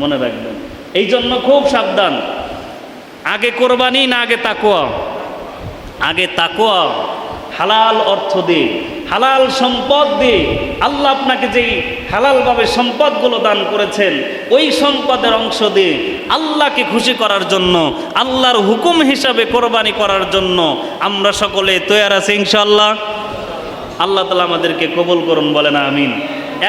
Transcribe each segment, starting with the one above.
মনে রাখবেন। এই জন্য খুব সাবধান। আগে কোরবানি না আগে তাকুয়া আগে তাকুয়া হালাল অর্থ দিয়ে, হালাল সম্পদ দিয়ে আল্লাহ আপনাকে যেই হালালভাবে সম্পদগুলো দান করেছেন, ওই সম্পদের অংশ দিয়ে আল্লাহকে খুশি করার জন্য, আল্লাহর হুকুম হিসাবে কোরবানি করার জন্য আমরা সকলে তৈয়ার আছি ইনশাল্লাহ আল্লাহ তালা আমাদেরকে কবুল করুন বলেন, আমিন।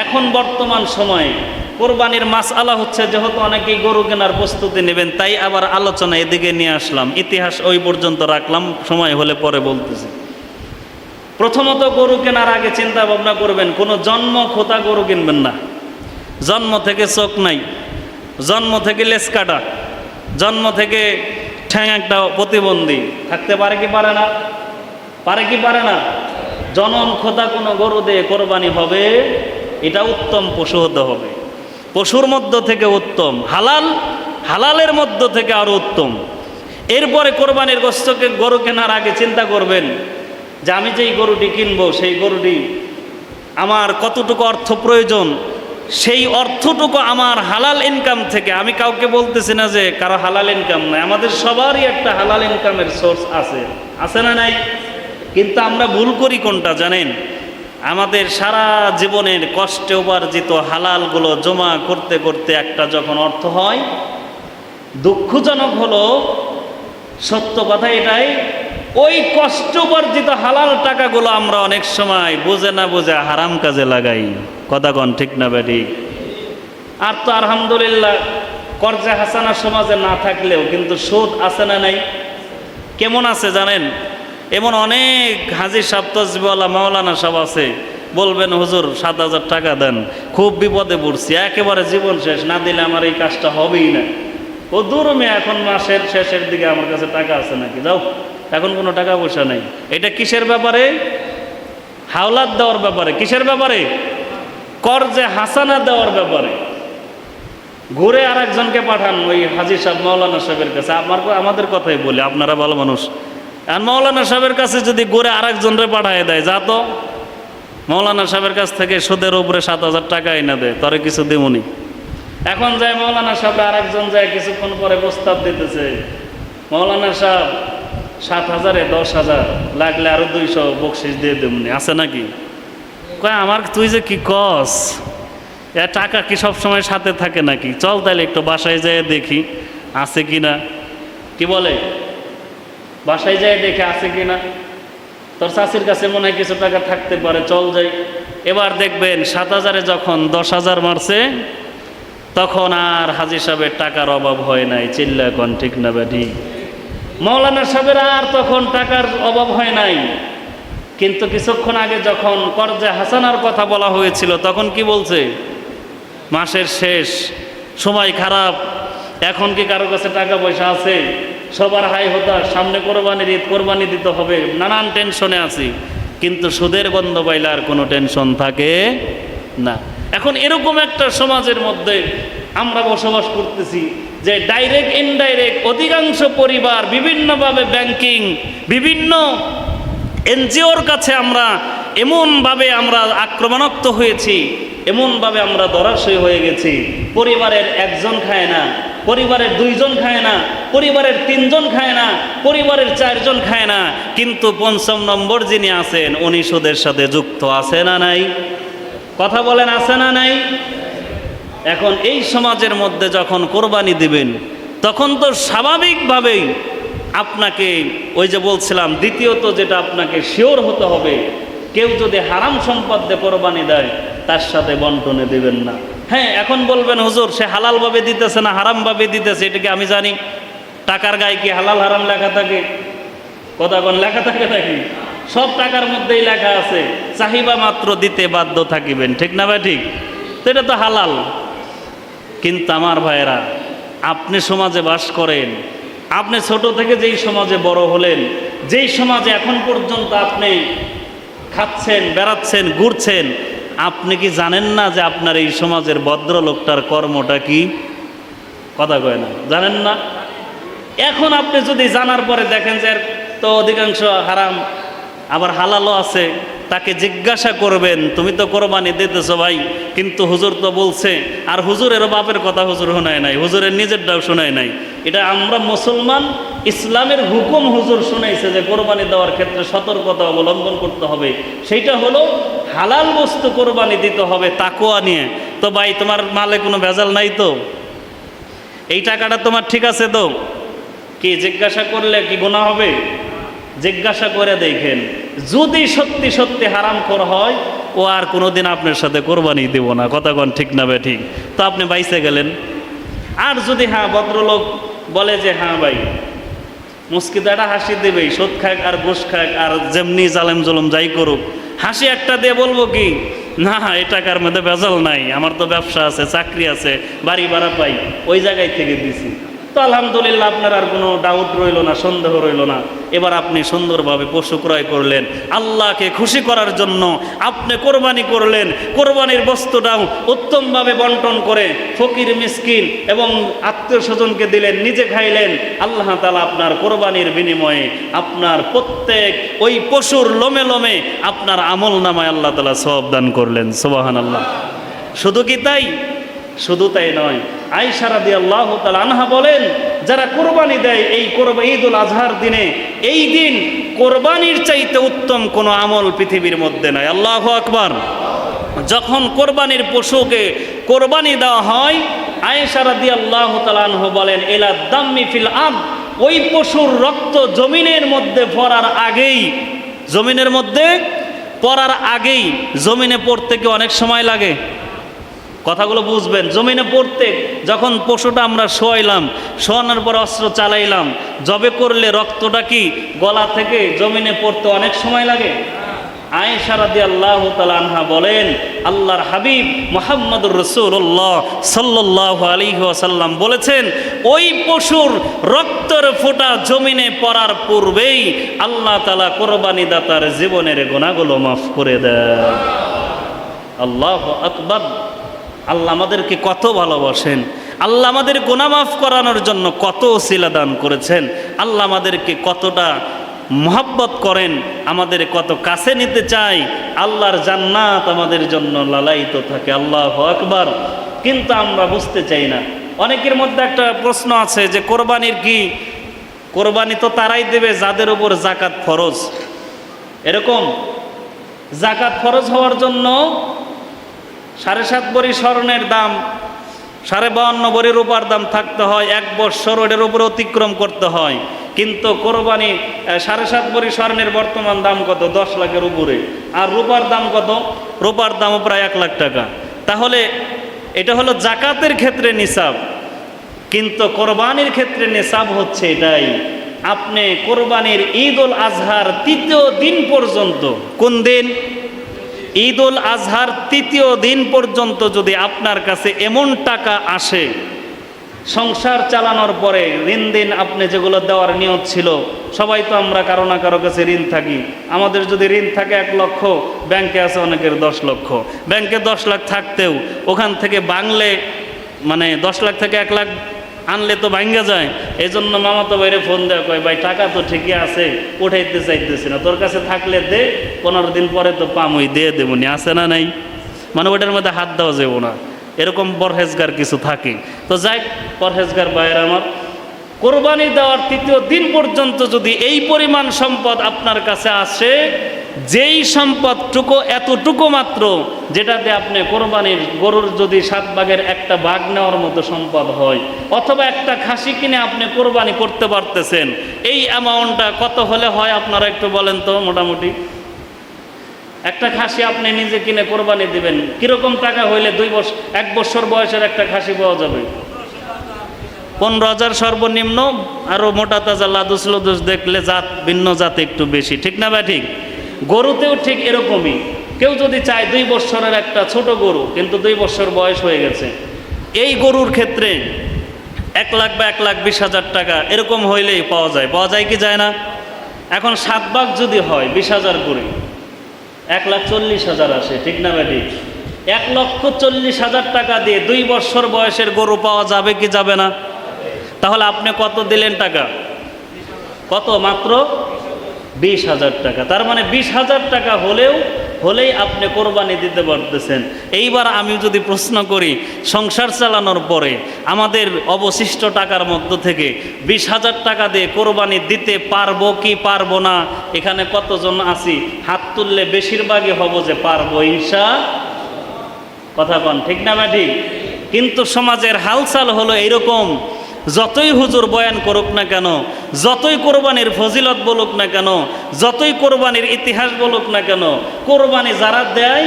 এখন বর্তমান সময়ে কোরবানির মাস আলা হচ্ছে যেহেতু অনেকেই গরু কেনার প্রস্তুতি নেবেন, তাই আবার আলোচনা এদিকে নিয়ে আসলাম। ইতিহাস ওই পর্যন্ত রাখলাম, সময় হলে পরে বলতেছি। প্রথমত গরু কেনার আগে চিন্তা ভাবনা করবেন, কোনো জন্ম খোতা গরু কিনবেন না। জন্ম থেকে চোখ নাই, জন্ম থেকে লেস কাটা, জন্ম থেকে ঠ্যাং একটা প্রতিবন্ধী। থাকতে পারে কি পারে না? পারে কি পারে না? জনম খোদা কোনো গরু দিয়ে কোরবানি হবে, এটা উত্তম পশু হতে হবে। পশুর মধ্য থেকে উত্তম, হালাল, হালালের মধ্য থেকে আরও উত্তম। এরপরে কোরবানির গোস্তকে গরু কেনার আগে চিন্তা করবেন যে আমি যেই গরুটি কিনবো, সেই গরুটি আমার কতটুকু অর্থ প্রয়োজন? সেই অর্থটুকু আমার হালাল ইনকাম থেকে। আমি কাউকে বলতেছি না যে কারও হালাল ইনকাম নাই। আমাদের সবারই একটা হালাল ইনকামের সোর্স আছে। আছে না নাই? কিন্তু আমরা ভুল করি কোনটা, জানেন? আমাদের সারা জীবনের কষ্টে উপার্জিত হালালগুলো জমা করতে করতে একটা যখন অর্থ হয়, দুঃখজনক হলো, সত্য কথা এটাই, ওই কষ্ট উপার্জিত হালাল টাকাগুলো আমরা অনেক সময় বুঝে না বুঝে হারাম কাজে লাগাই। কথা ঠিক না ব্যাটি? আর তো আলহামদুলিল্লাহ, কর্জে হাসানা সমাজে না থাকলেও কিন্তু সুদ আছে না নাই? কেমন আছে জানেন? এমন অনেক হাজির সপ্তাহজীবওয়ালা মাওলানা সব আছে। বলবেন, হুজুর, সাত হাজার টাকা দেন। খুব বিপদে পড়ছি, একেবারে জীবন শেষ। না দিলে আমার এই কাজটা হবেই না। ও দূর মেয়ে এখন মাসের শেষের দিকে আমার কাছে টাকা আছে নাকি? যাও, এখন কোনো টাকা পয়সা নেই। এটা কিসের ব্যাপারে? হাওলাত দেওয়ার ব্যাপারে। কিসের ব্যাপারে? কর্জে হাসানা দেওয়ার ব্যাপারে। ঘুরে আর একজনকে পাঠান ওই হাজি সাহেব মৌলানা সাহেবের কাছে। আমার আমাদের কথাই বলি, আপনারা ভালো মানুষ। আর মৌলানা সাহেবের কাছে যদি ঘুরে আর একজনরে পাঠায় দেয়, যা তো। মৌলানা সাহেবের কাছ থেকে সুদের উপরে সাত হাজার টাকা এনে দেয়, তরে কিছু দেবনি এখন যায় মৌলানা সাহেব আর একজন যায় কিছুক্ষণ পরে প্রস্তাব দিতেছে, মৌলানা সাহেব, সাত হাজারে দশ হাজার, লাগলে আরও দুইশো বকশিস দিয়ে দেবনি আছে নাকি? কয়, আমার তুই যে কি কস? এ টাকা কি সব সময় সাথে থাকে নাকি? চল তাহলে একটু বাসায় যেয়ে দেখি, আছে কি না কি বলে? বাসায় যেয়ে, দেখে আছে কি না তোর চাষির কাছে মনে হয় কিছু টাকা থাকতে পারে, চল যাই। এবার দেখবেন সাত হাজারে যখন দশ হাজার মারছে, তখন আর হাজির সাহেবের টাকার অভাব হয় নাই। চিল্লা এখন ঠিক না ব্যাটি? মৌলানা সাহেবের আর তখন টাকার অভাব হয় নাই। কিন্তু কিছুক্ষণ আগে যখন কর্জে হাসানার কথা বলা হয়েছিল, তখন কি বলছে? মাসের শেষ, সময় খারাপ, এখন কি কারও কাছে টাকা পয়সা আছে? সবার হাই হতাশ সামনে কোরবানির ঈদ কোরবানি দিতে হবে, নানান টেনশনে আছি। কিন্তু সুদের গন্ধ পাইলে আর কোনো টেনশন থাকে না। এখন এরকম একটা সমাজের মধ্যে আমরা বসবাস করতেছি যে ডাইরেক্ট ইনডাইরেক্ট অধিকাংশ পরিবার বিভিন্নভাবে ব্যাংকিং বিভিন্ন এনজিওর কাছে আমরা এমনভাবে আমরা আক্রমণাক্ত হয়েছি, এমনভাবে আমরা দরাশয় হয়ে গেছি। পরিবারের একজন খায় না, পরিবারের দুইজন খায় না পরিবারের তিনজন খায় না, পরিবারের চারজন খায় না, কিন্তু পঞ্চম নম্বর যিনি আছেন, উনি সুদের সাথে যুক্ত আছে না নাই? কথা বলেন, আছে না নাই? এখন এই সমাজের মধ্যে যখন কোরবানি দিবেন, তখন তো স্বাভাবিকভাবেই আপনাকে, ওই যে বলছিলাম, দ্বিতীয়ত যেটা আপনাকে শিওর হতে হবে, কেউ যদি হারাম সম্পদ কোরবানি দেয়, তার সাথে বন্টনে দেবেন না। হ্যাঁ এখন বলবেন, হুজুর, সে হালালভাবে দিতেছে না, হারামভাবে দিতেছে এটাকে আমি জানি? টাকার গায়ে কি হালাল হারাম লেখা থাকে? কথা কোন লেখা থাকে নাকি? সব টাকার মধ্যেই লেখা আছে, চাহিবা মাত্র দিতে বাধ্য থাকিবেন, ঠিক না ভাই ঠিক? তো এটা তো হালাল। কিন্তু আমার ভাইয়েরা, আপনি সমাজে বাস করেন, আপনি ছোট থেকে যেই সমাজে বড় হলেন, যেই সমাজে এখন পর্যন্ত আপনি খাচ্ছেন, বেড়াচ্ছেন, ঘুরছেন, আপনি কি জানেন না যে আপনার এই সমাজের ভদ্রলোকটার কর্মটা কি? কথা কয় না। জানেন না? এখন আপনি যদি জানার পরে দেখেন যে তো অধিকাংশ হারাম, আবার হালালও আছে, তাকে জিজ্ঞাসা করবেন, তুমি তো কোরবানি দিতেছো ভাই, কিন্তু হুজুর তো বলছে। আর হুজুরেরও বাপের কথা হুজুর শোনায় নাই, হুজুরের নিজেরটাও শোনায় নাই। এটা আমরা মুসলমান, ইসলামের হুকুম হুজুর শুনাইছে যে কোরবানি দেওয়ার ক্ষেত্রে সতর্কতা অবলম্বন করতে হবে। সেইটা হলো হালাল বস্তু কোরবানি দিতে হবে তাকোয়া নিয়ে। তো ভাই, তোমার মালে কোনো ভেজাল নাই তো? এই টাকাটা তোমার ঠিক আছে তো? কি জিজ্ঞাসা করলে কি গোনা হবে? জিজ্ঞাসা করে দেখেন, যদি সত্যি সত্যি হারাম কর হয়, ও আর কোনোদিন আপনার সাথে কোরবানি দেব না। কোন ঠিক না বে ঠিক? তো আপনি বাইসে গেলেন। আর যদি হ্যাঁ ভদ্রলোক বলে যে হ্যাঁ ভাই মুস্কিদাটা হাসি দেবেই সোদ খাক আর ঘুষ খাক আর যেমনি জালেম জলম যাই করুক, হাসি একটা দিয়ে বলব কি, না, এই টাকার মধ্যে বেজাল নাই, আমার তো ব্যবসা আছে, চাকরি আছে, বাড়ি ভাড়া পাই, ওই জায়গায় থেকে দিছি। তো আলহামদুলিল্লাহ আপনার আর কোনো ডাউট রইল না, সন্দেহ রইল না। এবার আপনি সুন্দরভাবে পশু ক্রয় করলেন। আল্লাহকে খুশি করার জন্য আপনি কোরবানি করলেন। কোরবানির বস্তুটাও উত্তমভাবে বন্টন করে ফকির, মিসকিন এবং আত্মীয় স্বজনকে দিলেন, নিজে খাইলেন। আল্লাহ তালা আপনার কোরবানির বিনিময়ে আপনার প্রত্যেক ওই পশুর লোমে লোমে আপনার আমল নামায় আল্লাহ তালা সব দান করলেন। সোবাহান আল্লাহ শুধু কি তাই? শুধু তাই নয় আইসারা দিয়ে আল্লাহ তালা আনহা বলেন, যারা কোরবানি দেয় এই কোরবা ঈদ উল আজহার দিনে, এই দিন কোরবানির চাইতে উত্তম কোনো আমল পৃথিবীর মধ্যে নাই। আল্লাহ আকবার। যখন কোরবানির পশুকে কোরবানি দেওয়া হয় আয়েশারা দিয়ে আল্লাহ তালানহ বলেন এলা দাম্মি ফিল আব ওই পশুর রক্ত জমিনের মধ্যে পড়ার আগেই, জমিনের মধ্যে পড়ার আগেই জমিনে পড়তে কি অনেক সময় লাগে? কথাগুলো বুঝবেন। জমিনে পড়তে যখন পশুটা আমরা শোয়াইলাম, শোয়ানোর পর অস্ত্র চালাইলাম, জবে করলে রক্তটা কি গলা থেকে জমিনে পড়তে অনেক সময় লাগে? আয়েশারাদি আল্লাহ আনহা বলেন, আল্লাহর হাবিব মোহাম্মদুর রসুল্লাহ সাল্লাহ আলী আসাল্লাম বলেছেন, ওই পশুর রক্তর ফোঁটা জমিনে পড়ার পূর্বেই আল্লাহ তালা কোরবানি দাতার জীবনের গোনাগুলো মাফ করে দেয় আল্লাহ আকবর। আল্লাহ আমাদেরকে কত ভালোবাসেন। আল্লাহ আমাদের গোনা মাফ করানোর জন্য কত শিলা দান করেছেন। আল্লাহ আমাদেরকে কতটা মহাব্বত করেন, আমাদের কত কাছে নিতে চাই আল্লাহর জান্নাত আমাদের জন্য লালায়িত থাকে, আল্লাহ আকবার। কিন্তু আমরা বুঝতে চাই না। অনেকের মধ্যে একটা প্রশ্ন আছে যে, কোরবানির কি? কোরবানি তো তারাই দেবে, যাদের উপর জাকাত ফরজ। এরকম? জাকাত ফরজ হওয়ার জন্য সাড়ে সাত বড়ি স্বর্ণের দাম, সাড়ে বাউন্ন বড়ি রূপার দাম থাকতে হয়, এক বৎসর ওটার উপরে অতিক্রম করতে হয়। কিন্তু কোরবানি সাড়ে সাত বড়ি স্বর্ণের বর্তমান দাম কত? দশ লাখের উপরে। আর রূপার দাম কত? রূপার দামও প্রায় এক লাখ টাকা। তাহলে এটা হলো জাকাতের ক্ষেত্রে নিসাব। কিন্তু কোরবানির ক্ষেত্রে নিসাব হচ্ছে এটাই। আপনি কোরবানির ঈদ উল আজহার তৃতীয় দিন পর্যন্ত, কোন দিন? ঈদ উল আজহার তৃতীয় দিন পর্যন্ত যদি আপনার কাছে এমন টাকা আসে, সংসার চালানোর পরে ঋণ দিন আপনি যেগুলো দেওয়ার নিয়ত ছিল, সবাই তো আমরা কারও না কারও কাছে ঋণ থাকি। আমাদের যদি ঋণ থাকে এক লক্ষ, ব্যাংকে আছে অনেকের দশ লক্ষ। ব্যাংকে দশ লাখ থাকতেও, ওখান থেকে বাংলে মানে দশ লাখ থেকে এক লাখ আনলে তো ভাঙ্গা যায়। এই জন্য মামা তো বাইরে ফোন দেওয়া কয়, ভাই, টাকা তো ঠিকই আছে, উঠাইতে চাইতেছি না। তোর কাছে থাকলে দে, পনেরো দিন পরে তো পামই, দিয়ে দেবনি। আছে না নাই? মানে ওটার মধ্যে হাত দেওয়া যাব না। এরকম পরহেজগার কিছু থাকে। তো যাই পরহেজগার বাইরে আমার, কোরবানি দেওয়ার তৃতীয় দিন পর্যন্ত যদি এই পরিমাণ সম্পদ আপনার কাছে আসে যেই সম্পদটুকু এতটুকু মাত্র, যেটাতে আপনি কোরবানির গরুর যদি সাত বাঘের একটা বাঘ নেওয়ার মতো সম্পদ হয়, অথবা একটা খাসি কিনে আপনি কোরবানি করতে পারতেছেন, এই অ্যামাউন্টটা কত হলে হয় আপনারা একটু বলেন তো মোটামুটি? একটা খাসি আপনি নিজে কিনে কোরবানি দিবেন, কীরকম টাকা হইলে দুই বছর এক বছর বয়সের একটা খাসি পাওয়া যাবে? পনেরো হাজার সর্বনিম্ন আরও মোটা তাজা লাদুস লদুস দেখলে জাত ভিন্ন জাত একটু বেশি, ঠিক না বা ঠিক? গরুতেও ঠিক এরকমই। কেউ যদি চায় দুই বৎসরের একটা ছোট গরু, কিন্তু দুই বছর বয়স হয়ে গেছে। এই গরুর ক্ষেত্রে এক লাখ বা এক লাখ বিশ হাজার টাকা এরকম হইলেই পাওয়া যায়। পাওয়া যায় কি যায় না? এখন সাত ভাগ যদি হয় বিশ হাজার করে, এক লাখ চল্লিশ হাজার আসে, ঠিক না ব্যাটি? এক লক্ষ চল্লিশ হাজার টাকা দিয়ে দুই বছর বয়সের গরু পাওয়া যাবে কি যাবে না? তাহলে আপনি কত দিলেন টাকা? কত মাত্র বিশ হাজার টাকা। তার মানে বিশ হাজার টাকা হলেও, হলেই আপনি কোরবানি দিতে পারতেছেন। এইবার আমি যদি প্রশ্ন করি, সংসার চালানোর পরে আমাদের অবশিষ্ট টাকার মধ্য থেকে বিশ হাজার টাকা দিয়ে কোরবানি দিতে পারব কি পারব না, এখানে কতজন আছি? হাত তুললে বেশিরভাগই হব যে পারব ইনশা কথা কন, ঠিক না বা ঠিক কিন্তু সমাজের হালচাল হলো এরকম যতই হুজুর বয়ান করুক না কেন, যতই কোরবানির ফজিলত বলুক না কেন, যতই কোরবানির ইতিহাস বলুক না কেন, কোরবানি যারা দেয়,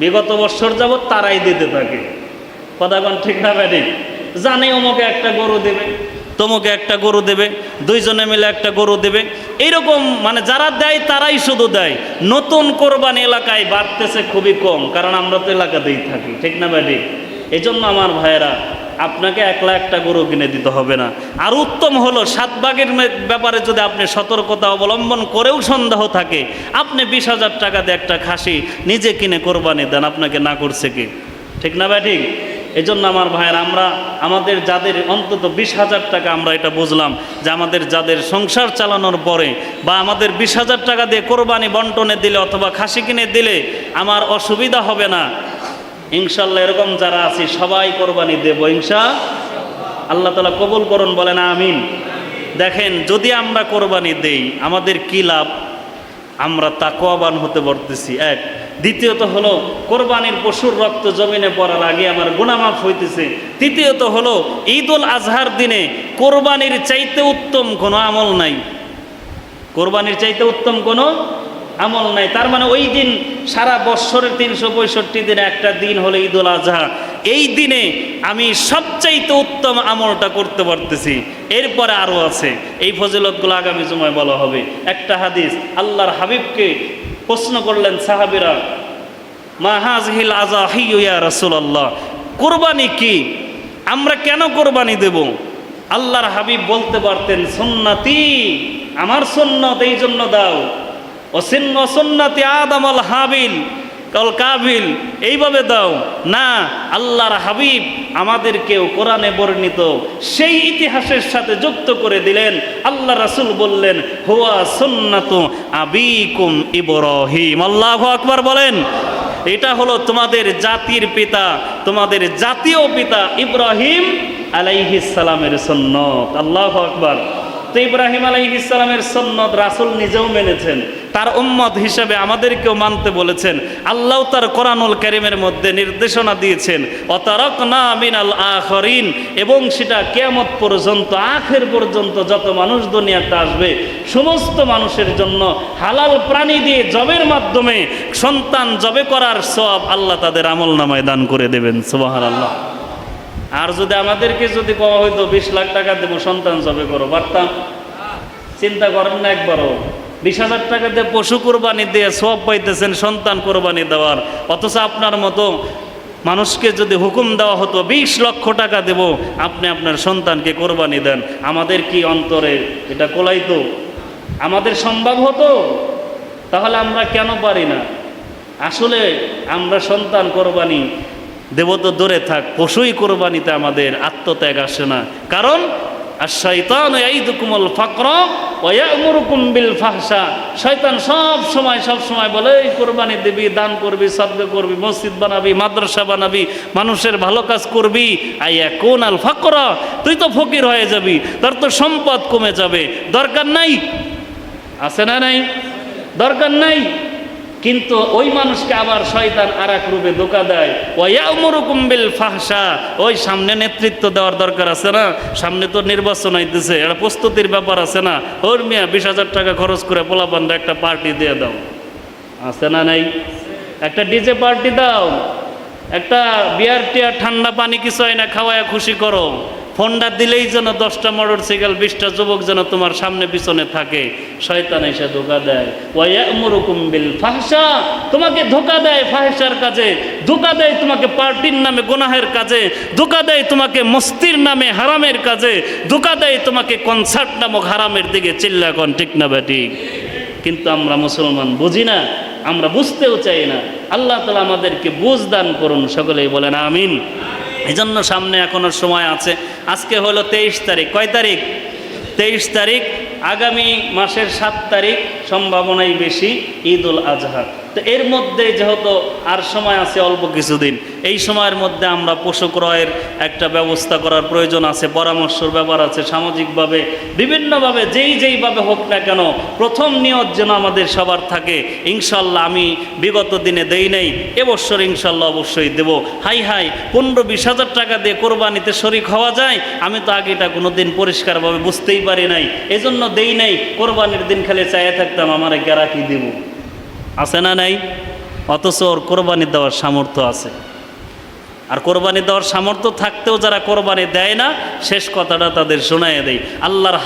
বিগত বৎসর যাবৎ তারাই দিতে থাকে। কন ঠিক না বা জানে অমুকে একটা গরু দেবে, তমুকে একটা গরু দেবে, দুইজনে মিলে একটা গরু দেবে। এইরকম মানে যারা দেয়, তারাই শুধু দেয়। নতুন কোরবানি এলাকায় বাড়তেছে খুবই কম, কারণ আমরা তো এলাকাতেই থাকি, ঠিক না ভাই এই জন্য আমার ভাইয়েরা আপনাকে একলা একটা গরু কিনে দিতে হবে না। আর উত্তম হলো সাত বাগের ব্যাপারে যদি আপনি সতর্কতা অবলম্বন করেও সন্দেহ থাকে, আপনি বিশ হাজার টাকা দিয়ে একটা খাসি নিজে কিনে কোরবানি দেন, আপনাকে না করছে কি? ঠিক না ভাই, ঠিক? এই জন্য আমার ভাইয়ের, আমরা, আমাদের যাদের অন্তত বিশ হাজার টাকা আমরা এটা বুঝলাম যে আমাদের যাদের সংসার চালানোর পরে বা আমাদের বিশ হাজার টাকা দিয়ে কোরবানি বন্টনে দিলে অথবা খাসি কিনে দিলে আমার অসুবিধা হবে না। ইনশাল্লাহ এরকম যারা আছি, সবাই কোরবানি দেব, ইনশা। আল্লাহ তালা কবুল করুন, বলেন আমিন। দেখেন, যদি আমরা কোরবানি দেই, আমাদের কি লাভ? আমরা তাকোয়াবান হতে পারতেছি, এক। দ্বিতীয়ত হলো, কোরবানির পশুর রক্ত জমিনে পড়ার আগে আমার গুণামাফ হইতেছে। তৃতীয়ত হলো উল আজহার দিনে কোরবানির চাইতে উত্তম কোনো আমল নাই। কোরবানির চাইতে উত্তম কোনো আমল নাই। তার মানে ওই দিন সারা বৎসরের তিনশো পঁয়ষট্টি দিনে একটা দিন হলো ঈদ উল আজহা। এই দিনে আমি সবচাইতে উত্তম আমলটা করতে পারতেছি। এরপরে আরও আছে। এই ফজিলতগুলো আগামী সময় বলা হবে। একটা হাদিস, আল্লাহর হাবিবকে প্রশ্ন করলেন সাহাবিরা, মা হাজহিল আজাহি ইয়া রাসূলুল্লাহ, কোরবানি কি? আমরা কেন কোরবানি দেব? আল্লাহর হাবিব বলতে পারতেন, সুন্নাতি, আমার সুন্নত এই জন্য দাও। অসিন্ন সুন্নাতি আদম আল হাবিল, কল কাবিল এইভাবে দাও। না, আল্লাহর হাবিব আমাদেরকেও কোরআনে বর্ণিত সেই ইতিহাসের সাথে যুক্ত করে দিলেন। আল্লাহ রাসূল বললেন, হুয়া সুন্নাতু আবিকুম ইব্রাহিম। আল্লাহু আকবার বলেন, এটা হলো তোমাদের জাতির পিতা, তোমাদের জাতীয় পিতা ইব্রাহিম আলাইহিস সালামের সন্ন্যত আল্লাহ আকবার। তো ইব্রাহিম আলাইহিস সালামের সন্ন্যত রাসূল নিজেও মেনেছেন। তার উম্মত হিসেবে আমাদেরকেও মানতে বলেছেন। আল্লাহ তার কোরআনুল কারিমের মধ্যে নির্দেশনা দিয়েছেন অতারক না মিনাল আখরিন এবং সেটা কেয়ামত পর্যন্ত, আখের পর্যন্ত যত মানুষ দুনিয়াতে আসবে, সমস্ত মানুষের জন্য হালাল প্রাণী দিয়ে জবের মাধ্যমে সন্তান জবে করার সব আল্লাহ তাদের আমল নামায় দান করে দেবেন সুবাহান আল্লাহ আর যদি আমাদেরকে যদি কওয়া হয়তো বিশ লাখ টাকা দেবো, সন্তান জবে করো। পারতাম চিন্তা করেন না একবারও। বিশ হাজার টাকা দিয়ে পশু কোরবানি দিয়ে সব পাইতেছেন, সন্তান কোরবানি দেওয়ার। অথচ আপনার মতো মানুষকে যদি হুকুম দেওয়া হতো, বিশ লক্ষ টাকা দেব, আপনি আপনার সন্তানকে কোরবানি দেন। আমাদের কি অন্তরে এটা কোলাইতো? আমাদের সম্ভব হতো? তাহলে আমরা কেন পারি না? আসলে আমরা সন্তান কোরবানি দেব তো দূরে থাক, পশুই কোরবানিতে আমাদের আত্মত্যাগ আসে না। কারণ আর শৈতান ইয়াইদুকুমুল ফাকর ওয়ামুরুকুম বিল ফাহশা। শয়তান সব সময় সব সময় বলে, এই কোরবানি দিবি, দান করবি সদ্গা করবি, মসজিদ বানাবি, মাদ্রাসা বানাবি, মানুষের ভালো কাজ করবি। আইয়া কোন আল ফাকর, তুই তো ফকির হয়ে যাবি, তোর তো সম্পদ কমে যাবে। দরকার নাই? আছে না নাই? দরকার নাই? কিন্তু ওই মানুষকে আবার শয়তান আর এক রূপে ধোকা দেয়। ওয়ামরুকুম্বিল ফাহসা ওই সামনে নেতৃত্ব দেওয়ার দরকার আছে না? সামনে তো নির্বাচন হইতেছে এটা প্রস্তুতির ব্যাপার আছে না? ওর মিয়া বিশ হাজার টাকা খরচ করে পোলাপান্ডা একটা পার্টি দিয়ে দাও। আছে না নাই? একটা ডিজে পার্টি দাও। একটা বিয়ার টিয়ার, ঠান্ডা পানি কিছু হয় না খাওয়ায় খুশি করো। ফোনটা দিলেই যেন দশটা মোটর সাইকেল বিশটা যুবক যেন তোমার সামনে পিছনে থাকে। শয়তান এসে ধোকা দেয়। ওয়ামরুকুম বিল ফাহসা তোমাকে ধোকা দেয় ফাহসার কাজে। ধোকা দেয় তোমাকে পার্টির নামে গোনাহের কাজে। ধোকা দেয় তোমাকে মস্তির নামে হারামের কাজে। ধোকা দেয় তোমাকে কনসার্ট নামক হারামের দিকে চিল্লা কন, ঠিক না ব্যাটি কিন্তু আমরা মুসলমান বুঝি না, আমরা বুঝতেও চাই না। আল্লাহ তালা আমাদেরকে বুঝ দান করুন, সকলেই বলেন আমিন। এই জন্য সামনে এখনও সময় আছে। আজকে হলো তেইশ তারিখ। কয় তারিখ? তেইশ তারিখ, আগামী মাসের সাত তারিখ, সম্ভাবনাই বেশি ঈদ উল আজহা। তো এর মধ্যে যেহেতু আর সময় আছে অল্প কিছুদিন, এই সময়ের মধ্যে আমরা পশু ক্রয়ের একটা ব্যবস্থা করার প্রয়োজন আছে, পরামর্শর ব্যাপার আছে, সামাজিকভাবে, বিভিন্নভাবে, যেই যেইভাবে হোক না কেন, প্রথম নিয়ত যেন আমাদের সবার থাকে, ইনশাল্লাহ আমি বিগত দিনে দেই নাই, এবছর ইনশাল্লাহ অবশ্যই দেব। হাই হাই, পনেরো বিশ হাজার টাকা দিয়ে কোরবানিতে শরিক হওয়া যায়, আমি তো আগে এটা কোনো দিন পরিষ্কারভাবে বুঝতেই পারি নাই, এজন্য দেই নাই, কোরবানির দিন খালি চাইয়ে থাকতাম, আমার গ্যারাকি দেব। আছে না নাই? অথচ ওর কোরবানি দেওয়ার সামর্থ্য আছে। আর কোরবানি দেওয়ার সামর্থ্য থাকতেও যারা কোরবানি দেয় না, শেষ কথাটা তাদের শোনায় দেয়। আল্লাহর